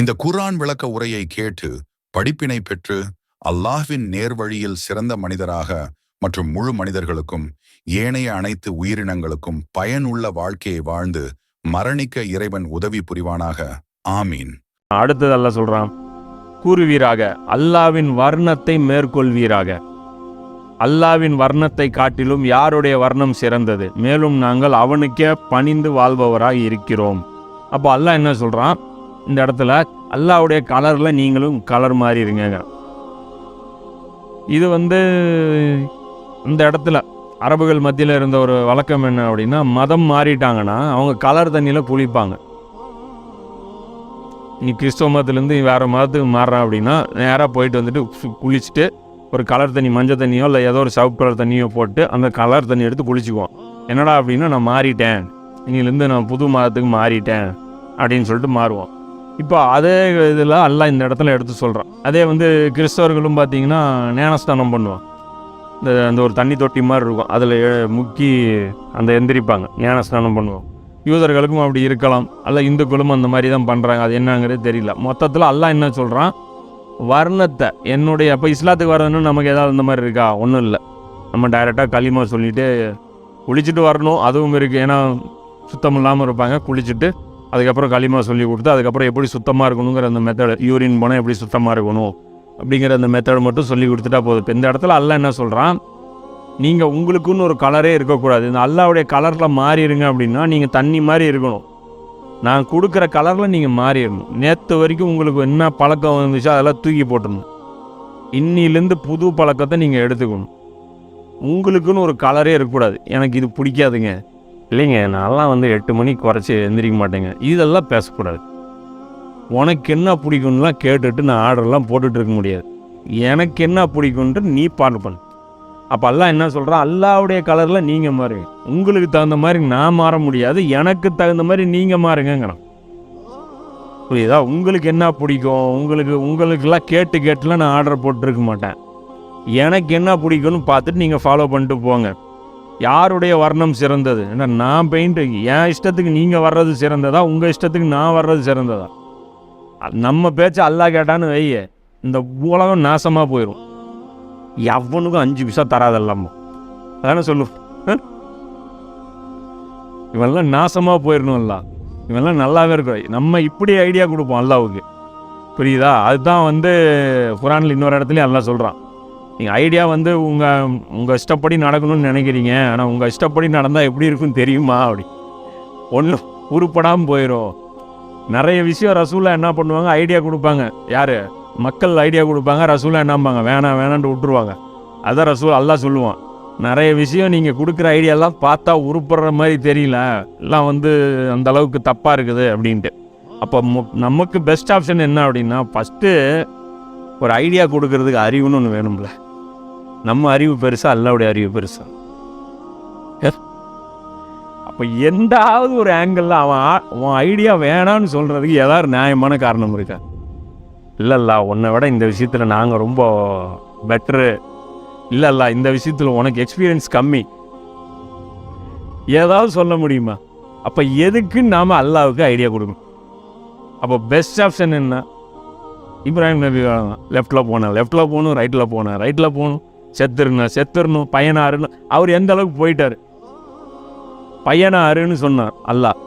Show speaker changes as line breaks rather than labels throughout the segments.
இந்த குர்ஆன் விளக்க உரையை கேட்டு படிப்பினை பெற்று அல்லாஹ்வின் நேர்வழியில் சிறந்த மனிதராக மற்றும் முழு மனிதர்களுக்கும் ஏனைய அனைத்து உயிரினங்களுக்கும் பயனுள்ள வாழ்க்கையை வாழ்ந்து மரணிக்க இறைவன் உதவி புரிவானாக. ஆமீன்.
அடுத்தது அல்லாஹ் சொல்றான் கூறுவீராக அல்லாவின் வர்ணத்தை மேற்கொள்வீராக. அல்லாவின் வர்ணத்தை காட்டிலும் யாருடைய வர்ணம் சிறந்தது? மேலும் நாங்கள் அவனுக்கே பணிந்து வாழ்பவராய் இருக்கிறோம். அப்போ அல்லாஹ் என்ன சொல்றான்? இந்த இடத்துல அல்லாவுடைய கலரில் நீங்களும் கலர் மாறி இருங்க இது வந்து இந்த இடத்துல அரபுகள் மத்தியில் இருந்த ஒரு வழக்கம் என்ன அப்படின்னா மதம் மாறிட்டாங்கன்னா அவங்க கலர் தண்ணியில் குளிப்பாங்க நீ கிறிஸ்தவ மதத்துலேருந்து வேறு மதத்துக்கு மாறுறான் அப்படின்னா நேராக போயிட்டு வந்துட்டு குளிச்சுட்டு ஒரு கலர் தண்ணி மஞ்சள் தண்ணியோ இல்லை ஏதோ ஒரு சவுப்பு கலர் தண்ணியோ போட்டு அந்த கலர் தண்ணி எடுத்து குளிச்சுக்குவோம். என்னடா அப்படின்னா நான் மாறிட்டேன். இன்னிலேருந்து நான் புது மதத்துக்கு மாறிட்டேன் அப்படின்னு சொல்லிட்டு மாறுவோம். இப்போ அதே இதில் அல்லாஹ் இந்த இடத்துல எடுத்து சொல்கிறான். அதே வந்து கிறிஸ்தவர்களும் பார்த்தீங்கன்னா ஞானஸ்தானம் பண்ணுவான் இந்த அந்த ஒரு தண்ணி தொட்டி மாதிரி இருக்கும். அதில் முக்கி அந்த எந்திரிப்பாங்க. ஞானஸ்நானம் பண்ணுவோம் யூதர்களுக்கும் அப்படி இருக்கலாம். அல்ல இந்துக்களும் அந்த மாதிரி தான் பண்ணுறாங்க. அது என்னங்கிறது தெரியல. மொத்தத்தில் அல்லா என்ன சொல்கிறான்? வர்ணத்தை என்னுடைய அப்போ இஸ்லாத்துக்கு வரணும்னு நமக்கு ஏதாவது இந்த மாதிரி இருக்கா? ஒன்றும் இல்லை. நம்ம டைரெக்டாக களிமா சொல்லிட்டு குளிச்சுட்டு வரணும். அதுவும் இருக்குது ஏன்னா சுத்தம் இல்லாமல் இருப்பாங்க. குளிச்சுட்டு அதுக்கப்புறம் களிமா சொல்லி கொடுத்து அதுக்கப்புறம் எப்படி சுத்தமாக இருக்கணுங்கிற அந்த மெத்தட் யூரின் போனால் எப்படி சுத்தமாக இருக்கணும் அப்படிங்கிற அந்த மெத்தட் மட்டும் சொல்லி கொடுத்துட்டா போதும். இப்போ இந்த இடத்துல அல்ல என்ன சொல்கிறான் நீங்கள் உங்களுக்குன்னு ஒரு கலரே இருக்கக்கூடாது. இந்த அல்லாவுடைய கலரில் மாறிடுங்க அப்படின்னா நீங்கள் தண்ணி மாதிரி இருக்கணும். நான் கொடுக்குற கலரில் நீங்கள் மாறிடணும். நேற்று வரைக்கும் உங்களுக்கு என்ன பழக்கம் வந்துச்சோ அதெல்லாம் தூக்கி போட்டுடணும். இன்னிலேருந்து புது பழக்கத்தை நீங்கள் எடுத்துக்கணும். உங்களுக்குன்னு ஒரு கலரே இருக்கக்கூடாது. எனக்கு இது பிடிக்காதுங்க. இல்லைங்க நான்லாம் வந்து எட்டு மணிக்கு குறைச்சி எந்திரிக்க மாட்டேங்க. இதெல்லாம் பேசக்கூடாது. உனக்கு என்ன பிடிக்கும்லாம் கேட்டுட்டு நான் ஆர்டர்லாம் போட்டுட்டு இருக்க முடியாது. எனக்கு என்ன பிடிக்குன்ட்டு நீ பாட்டு பண்ணு. அப்போ எல்லாம் என்ன சொல்கிறான் அல்லாவுடைய கலரில் நீங்கள் மாறுங்க. உங்களுக்கு தகுந்த மாதிரி நான் மாற முடியாது. எனக்கு தகுந்த மாதிரி நீங்கள் மாறுங்கிறான் புரியுதா? உங்களுக்கு என்ன பிடிக்கும்? உங்களுக்கு உங்களுக்கெல்லாம் கேட்டு கேட்டுலாம் நான் ஆர்டர் போட்டுருக்க மாட்டேன். எனக்கு என்ன பிடிக்கும்னு பார்த்துட்டு நீங்கள் ஃபாலோ பண்ணிட்டு போங்க. யாருடைய வர்ணம் சிறந்தது? ஏன்னா நான் பெயிண்ட் என் இஷ்டத்துக்கு நீங்கள் வர்றது சிறந்ததா? உங்கள் இஷ்டத்துக்கு நான் வர்றது சிறந்ததா? நம்ம பேச்சு அல்லாஹ் கேட்டான்னு வைய இந்த உலகம் நாசமாக போயிடும் எவனுக்கும் அஞ்சு பைசா தராதல்லாமோ அதானே சொல்லு. இவெல்லாம் இவன்லாம் நாசமாக எல்லாம் இவன்லாம் நல்லாவே இருக்கும் நம்ம இப்படி ஐடியா கொடுப்போம் அல்லாவுக்கு. புரியுதா? அதுதான் வந்து குரானில் இன்னொரு இடத்துலையும் எல்லாம் சொல்கிறான் நீங்கள் ஐடியா வந்து உங்கள் உங்கள் இஷ்டப்படி நடக்கணும்னு நினைக்கிறீங்க. ஆனால் உங்கள் இஷ்டப்படி நடந்தால் எப்படி இருக்குன்னு தெரியுமா? அப்படி. ஒன்றும் உருப்படாமல் போயிடும் நிறைய விஷயம் ரசூலா என்ன பண்ணுவாங்க? ஐடியா கொடுப்பாங்க. யார்? மக்கள் ஐடியா கொடுப்பாங்க. ரசூலா என்னம்பாங்க? வேணாம் வேணான்ட்டு விட்டுருவாங்க. அதான் ரசூல் அல்லா சொல்லுவான். நிறைய விஷயம் நீங்கள் கொடுக்குற ஐடியாலாம் பார்த்தா உருப்படுற மாதிரி தெரியல. எல்லாம் வந்து அந்த அளவுக்கு தப்பாக இருக்குது அப்படின்ட்டு. அப்போ மு- நமக்கு பெஸ்ட் ஆப்ஷன் என்ன அப்படின்னா ஃபஸ்ட்டு ஒரு ஐடியா கொடுக்கறதுக்கு அறிவுன்னு ஒன்று வேணும்ல. நம்ம அறிவு பெருசா அல்லாவுடைய அறிவு பெருசா? அப்போ எந்தாவது ஒரு ஆங்கிளில் அவன் ஆ- உன் ஐடியா வேணான்னு சொல்கிறதுக்கு ஏதாவது நியாயமான காரணம் இருக்கா? இல்லைல்ல உன்னை விட இந்த விஷயத்தில் நாங்கள் ரொம்ப பெட்ரு இல்லைல்ல இந்த விஷயத்தில் உனக்கு எக்ஸ்பீரியன்ஸ் கம்மி. ஏதாவது சொல்ல முடியுமா? அப்போ எதுக்கு நாம் அல்லாவுக்கு ஐடியா கொடுக்கணும். அப்போ பெஸ்ட் ஆப்ஷன் என்ன? இப்ராஹிம் நபி லெஃப்டில் போனேன் லெஃப்டில் போகணும் ரைட்டில் போனேன் ரைட்டில் போகணும். செத்துருணும் செத்துடணும் பையனாருன்னு. அவர் எந்த அளவுக்கு போயிட்டார்? பையனாருன்னு சொன்னார் அல்லாஹ்.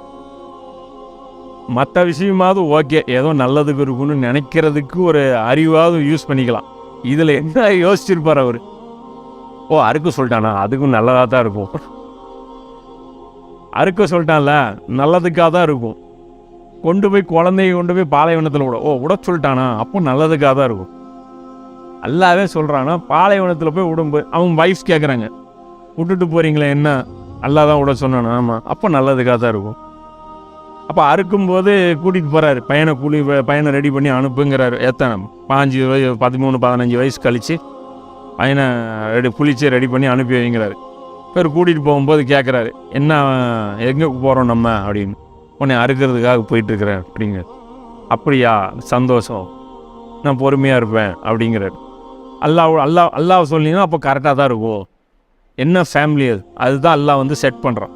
மற்ற விஷயமாவது ஓகே ஏதோ நல்லதுக்கு இருக்குன்னு நினைக்கிறதுக்கு ஒரு அறிவாவது யூஸ் பண்ணிக்கலாம். இதில் என்ன யோசிச்சிருப்பார் அவர்? ஓ அறுக்க சொல்லிட்டானா? அதுக்கும் நல்லதாக தான் இருக்கும். அறுக்க சொல்லிட்டான்ல? நல்லதுக்காக தான் இருக்கும். கொண்டு போய் குழந்தைய கொண்டு போய் பாலைவனத்தில் விட ஓ விட சொல்லிட்டானா? அப்போ நல்லதுக்காக தான் இருக்கும். அல்லாவே சொல்கிறானா பாலைவனத்தில் போய் உடம்பு. அவங்க வைஃப் கேட்குறாங்க விட்டுட்டு போகிறீங்களே என்ன? அல்லா தான் விட சொன்னானா ஆமாம் அப்போ நல்லதுக்காக தான் இருக்கும். அப்போ அறுக்கும்போது கூட்டிகிட்டு போகிறாரு பையனை கூலி பையனை ரெடி பண்ணி அனுப்புங்கிறாரு. எத்தனை பாஞ்சு வயசு பதிமூணு பதினஞ்சு வயசு கழித்து பையனை ரெடி குளிச்சு ரெடி பண்ணி அனுப்பி வைங்கிறாரு. பேர் கூட்டிகிட்டு போகும்போது கேட்குறாரு என்ன எங்கே போகிறோம் நம்ம? அப்படின்னு. உன்னை அறுக்கிறதுக்காக போயிட்டுருக்குறேன் அப்படிங்க அப்படியா? சந்தோஷம். நான் பொறுமையாக இருப்பேன் அப்படிங்கிறாரு. அல்லாஹ் அல்லாஹ் அல்லாஹ் சொன்னீங்கன்னா அப்போ கரெக்டாக தான் இருக்கும். என்ன ஃபேமிலி அது? அதுதான் அல்லாஹ் வந்து செட் பண்ணுறான்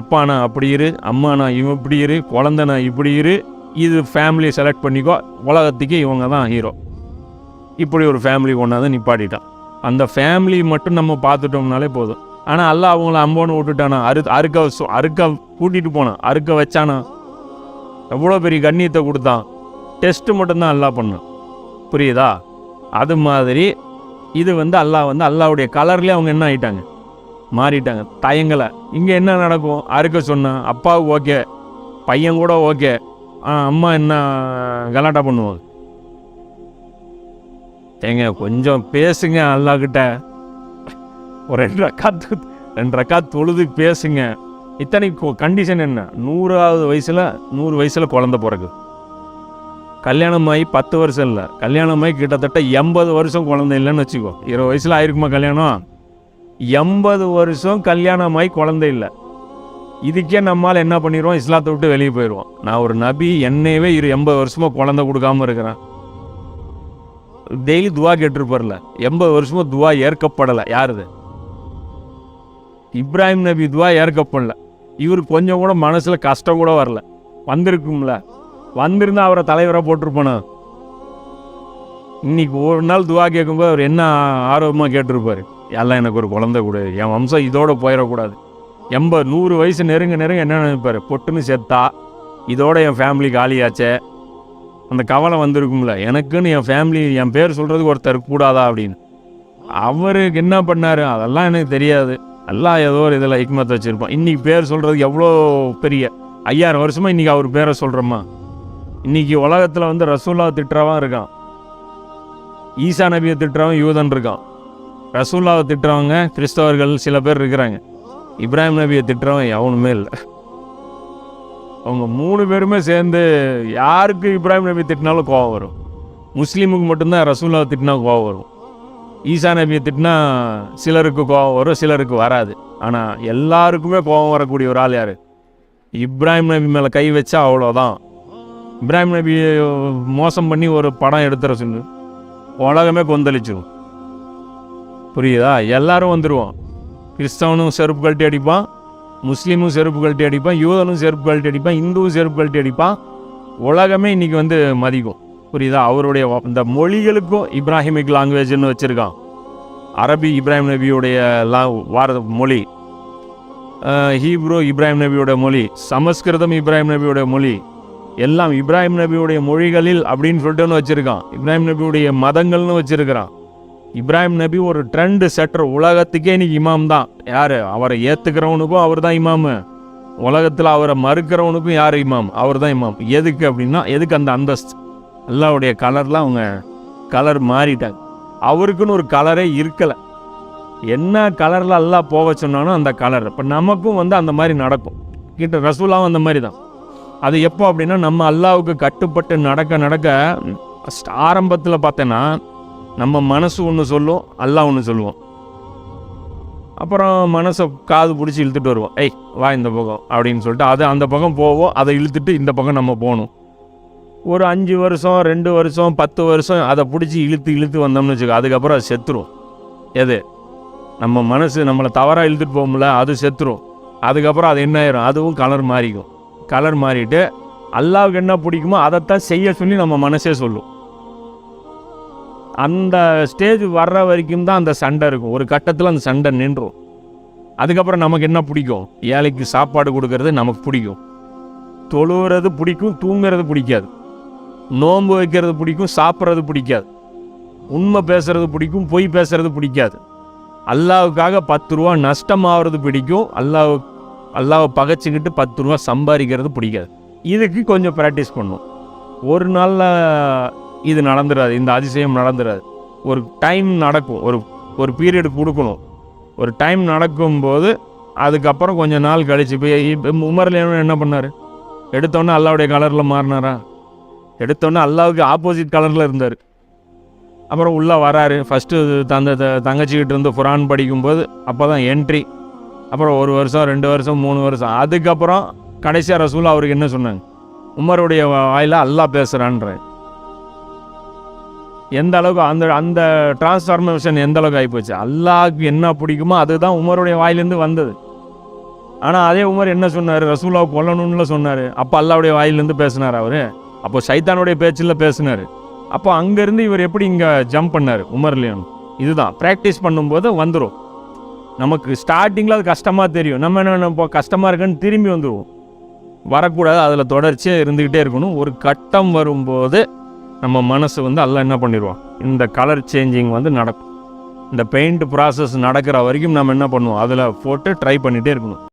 அப்பா நான் அப்படி இரு அம்மா நான் இவன் இப்படி இரு குழந்த நான் இப்படி இரு இது ஃபேமிலியை செலக்ட் பண்ணிக்கோ. உலகத்துக்கே இவங்க தான் ஹீரோ இப்படி ஒரு ஃபேமிலி கொண்டாந்து நிப்பாட்டிட்டான். அந்த ஃபேமிலி மட்டும் நம்ம பார்த்துட்டோம்னாலே போதும். ஆனால் அல்லாஹ் அவங்கள அம்போன்னு விட்டுட்டானா? அறு அறுக்க அறுக்க கூட்டிகிட்டு போனான். அறுக்க வச்சானா? எவ்வளோ பெரிய கண்ணியத்தை கொடுத்தான். டெஸ்ட்டு மட்டும்தான் அல்லாஹ் பண்ணான். புரியுதா? அது மாதிரி இது வந்து அல்லாஹ் வந்து அல்லாவுடைய கலர்லேயே அவங்க என்ன ஆகிட்டாங்க மாறிட்டாங்க. தயங்கலை. இங்கே என்ன நடக்கும்? அறுக்க சொன்னால் அப்பாவுக்கு ஓகே பையன் கூட ஓகே அம்மா என்ன கலாட்டா பண்ணுவாங்க? ஏங்க கொஞ்சம் பேசுங்க அல்லாக்கிட்ட ஒரு ரெண்டு ரக்கா ரெண்டு ரக்கா தொழுது பேசுங்க. இத்தனை கண்டிஷன் என்ன? நூறாவது வயசில் நூறு வயசில் குழந்த பிறகு கல்யாணம் ஆகி பத்து வருஷம் இல்லை. கல்யாணம் ஆகி கிட்டத்தட்ட எண்பது வருஷம் குழந்தை இல்லைன்னு வச்சுக்கோ. இருபது வயசில் ஆயிருக்குமா கல்யாணம்? எண்பது வருஷம் கல்யாணம் ஆகி குழந்தை இல்லை. இதுக்கே நம்மால் என்ன பண்ணிடுவோம் இஸ்லாத்தை விட்டு வெளியே போயிடுவோம் நான் ஒரு நபி என்னையவே இரு எண்பது வருஷமா குழந்தை கொடுக்காம இருக்கிறேன். டெய்லி துவா கேட்டிருப்பார்ல. எண்பது வருஷமாக துவா ஏற்கப்படலை. யாருது இப்ராஹிம் நபி துவா ஏற்கப்படல. இவர் கொஞ்சம் கூட மனசுல கஷ்டம் கூட வரல. வந்திருக்கும்ல. வந்திருந்தா அவரை தலைவராக போட்டிருப்பானு. இன்னைக்கு ஒரு நாள் துவா கேட்கும்போது அவர் என்ன ஆர்வமாக கேட்டிருப்பார்? எல்லாம் எனக்கு ஒரு குழந்தை கூட. என் வம்சம் இதோடு போயிடக்கூடாது. எண்பது நூறு வயசு நெருங்க நெருங்க என்ன நினைப்பார்? பொட்டுன்னு செத்தா இதோட என் ஃபேமிலி காலியாச்சே. அந்த கவலை வந்திருக்கும்ல. எனக்குன்னு என் ஃபேமிலி என் பேர் சொல்கிறதுக்கு ஒருத்தர் கூடாதா அப்படின்னு. அவருக்கு என்ன பண்ணார்? அதெல்லாம் எனக்கு தெரியாது. எல்லாம் ஏதோ ஒரு இதில் ஹிக்மத் வச்சுருப்பான். இன்றைக்கி பேர் சொல்கிறதுக்கு எவ்வளோ பெரிய? ஐயாயிரம் வருஷமாக இன்றைக்கி அவர் பேரை சொல்கிறோமா இன்றைக்கி உலகத்தில் வந்து ரசூல்லா திட்டுறவன் இருக்கான். ஈசா நபியை திட்டுறவன் யூதன் இருக்கான். ரசூல்லாவை திட்டுறவங்க கிறிஸ்தவர்கள் சில பேர் இருக்கிறாங்க. இப்ராஹிம் நபியை திட்டுறவன் எவனுமே இல்லை. அவங்க மூணு பேருமே சேர்ந்து யாருக்கு இப்ராஹிம் நபி திட்டினாலும் கோவம் வரும். முஸ்லீமுக்கு மட்டும்தான் ரசூல்லாவை திட்டினா கோவம் வரும். ஈசா நபியை திட்டினா சிலருக்கு கோவம் வரும் சிலருக்கு வராது. ஆனால் எல்லாருக்குமே கோவம் வரக்கூடிய ஒரு ஆள் யார்? இப்ராஹிம் நபி மேலே கை வச்சா அவ்வளோதான் இப்ராஹிம் நபி மோசம் பண்ணி ஒரு படம் எடுத்துற சொல்லு உலகமே கொந்தளிச்சிடும் புரியுதா? எல்லாரும் வந்துடுவோம் கிறிஸ்தவனும் செருப்பு கழட்டி அடிப்பான் முஸ்லீமும் செருப்பு கழட்டி அடிப்பான் யூதனும் செருப்பு கழட்டி அடிப்பான் இந்துவும் செருப்பு கழட்டி அடிப்பான். உலகமே இன்னைக்கு வந்து மதிக்கும். புரியுதா? அவருடைய இந்த மொழிகளுக்கும் இப்ராஹிமிக் லாங்குவேஜ்னு வச்சுருக்கான். அரபி இப்ராஹிம் நபியுடைய லா வார மொழி. ஹீப்ரோ இப்ராஹிம் நபியோட மொழி சமஸ்கிருதம் இப்ராஹிம் நபியோட மொழி. எல்லாம் இப்ராஹிம் நபியுடைய மொழிகளில் அப்படின்னு சொல்லிட்டுன்னு வச்சுருக்கான். இப்ராஹிம் நபியுடைய மதங்கள்னு வச்சுருக்கிறான். இப்ராஹிம் நபி ஒரு ட்ரெண்டு செட்டர் உலகத்துக்கே இன்னைக்கு இமாம் தான். யார்? அவரை ஏற்றுக்கிறவனுக்கும் அவர் தான் இமாமு. உலகத்தில் அவரை மறுக்கிறவனுக்கும் யார் இமாம்? அவர் தான் இமாம். எதுக்கு அப்படின்னா எதுக்கு அந்த அந்தஸ்து? அல்லாவுடைய கலர்லாம் அவங்க கலர் மாறிட்டாங்க. அவருக்குன்னு ஒரு கலரே இருக்கலை. என்ன கலரில் எல்லாம் போக சொன்னானோ அந்த கலர் இப்போ நமக்கும் வந்து அந்த மாதிரி நடக்கும். கிட்ட ரசூலாவும் அந்த மாதிரி தான். அது எப்போ அப்படின்னா நம்ம அல்லாவுக்கு கட்டுப்பட்டு நடக்க நடக்க ஆரம்பத்தில் பார்த்தேன்னா நம்ம மனசு ஒன்று சொல்லும் அல்லாஹ் ஒன்று சொல்லுவோம் அப்புறம் மனசை காது பிடிச்சி இழுத்துட்டு வருவோம். ஏய் வா இந்த பக்கம் அப்படின்னு சொல்லிட்டு அதை அந்த பக்கம் போவோம் அதை இழுத்துட்டு இந்த பக்கம் நம்ம போகணும். ஒரு அஞ்சு வருஷம் ரெண்டு வருஷம் பத்து வருஷம் அதை பிடிச்சி இழுத்து இழுத்து வந்தோம்னு வச்சுக்கோ அதுக்கப்புறம் அது செத்துரும். எது? நம்ம மனசு நம்மளை தவறாக இழுத்துட்டு போகும்ல அது செத்துரும். அதுக்கப்புறம் அது என்ன ஆயிரும்? அதுவும் கலர் மாறிக்கும். கலர் மாறிட்டு அல்லாவுக்கு என்ன பிடிக்குமோ அதைத்தான் செய்ய சொல்லி நம்ம மனசே சொல்லும். அந்த ஸ்டேஜ் வர்ற வரைக்கும் தான் அந்த சண்டை இருக்கும். ஒரு கட்டத்தில் அந்த சண்டை நின்றும். அதுக்கப்புறம் நமக்கு என்ன பிடிக்கும்? ஏழைக்கு சாப்பாடு கொடுக்கறது நமக்கு பிடிக்கும். தொழுகிறது பிடிக்கும் தூங்குறது பிடிக்காது. நோன்பு வைக்கிறது பிடிக்கும் சாப்பிட்றது பிடிக்காது. உண்மை பேசுறது பிடிக்கும் பொய் பேசுறது பிடிக்காது. அல்லாவுக்காக பத்து ரூபா நஷ்டமாகிறது பிடிக்கும். அல்லாவுக்கு அல்லாவை பகைச்சிக்கிட்டு பத்து ரூபா சம்பாதிக்கிறது பிடிக்காது. இதுக்கு கொஞ்சம் ப்ராக்டிஸ் பண்ணும். ஒரு நாளில் இது நடந்துடாது இந்த அதிசயம் நடந்துடாது ஒரு டைம் நடக்கும் ஒரு ஒரு பீரியட் கொடுக்கணும். ஒரு டைம் நடக்கும்போது அதுக்கப்புறம் கொஞ்சம் நாள் கழித்து போய் இப்போ உமரில் என்ன பண்ணார்? எடுத்தோன்னே அல்லாவுடைய கலரில் மாறினாரா? எடுத்தோன்னே அல்லாவுக்கு ஆப்போசிட் கலரில் இருந்தார். அப்புறம் உள்ளே வராரு. ஃபஸ்ட்டு தந்த த- இருந்து ஃபுரான் படிக்கும்போது அப்போ தான் என்ட்ரி அப்புறம் ஒரு வருஷம் ரெண்டு வருஷம் மூணு வருஷம். அதுக்கப்புறம் கடைசியாக ரசூல் அவருக்கு என்ன சொன்னாங்க? உமருடைய வாயில் அல்லாஹ் பேசுகிறான்ற எந்த அளவுக்கு அந்த அந்த டிரான்ஸ்ஃபார்மேஷன் எந்த அளவுக்கு ஆகிப்போச்சு அல்லாஹ்க்கு என்ன பிடிக்குமோ அதுதான் உமருடைய வாயிலேருந்து வந்தது. ஆனால் அதே உமர் என்ன சொன்னார்? ரசூலாவை கொல்லணும்னு சொன்னார். அப்போ அல்லாவுடைய வாயிலேருந்து பேசினார் அவர்? அப்போ சைத்தானுடைய பேச்சில் பேசினார். அப்போ அங்கேருந்து இவர் எப்படி இங்கே ஜம்ப் பண்ணார்? உமர்லேயும். இதுதான். ப்ராக்டிஸ் பண்ணும்போது வந்துடும் நமக்கு ஸ்டார்டிங்கில் அது கஷ்டமாக தெரியும். நம்ம என்ன இப்போ கஷ்டமாக இருக்குன்னு திரும்பி வந்துடுவோம் வரக்கூடாது அதில் தொடர்ச்சியாக இருந்துக்கிட்டே இருக்கணும். ஒரு கட்டம் வரும்போது நம்ம மனசு வந்து எல்லாம் என்ன பண்ணிடுவோம் இந்த கலர் சேஞ்சிங் வந்து நடக்கும். இந்த பெயிண்ட் ப்ராசஸ் நடக்கிற வரைக்கும் நம்ம என்ன பண்ணுவோம்? அதில் போட்டு ட்ரை பண்ணிகிட்டே இருக்கணும்.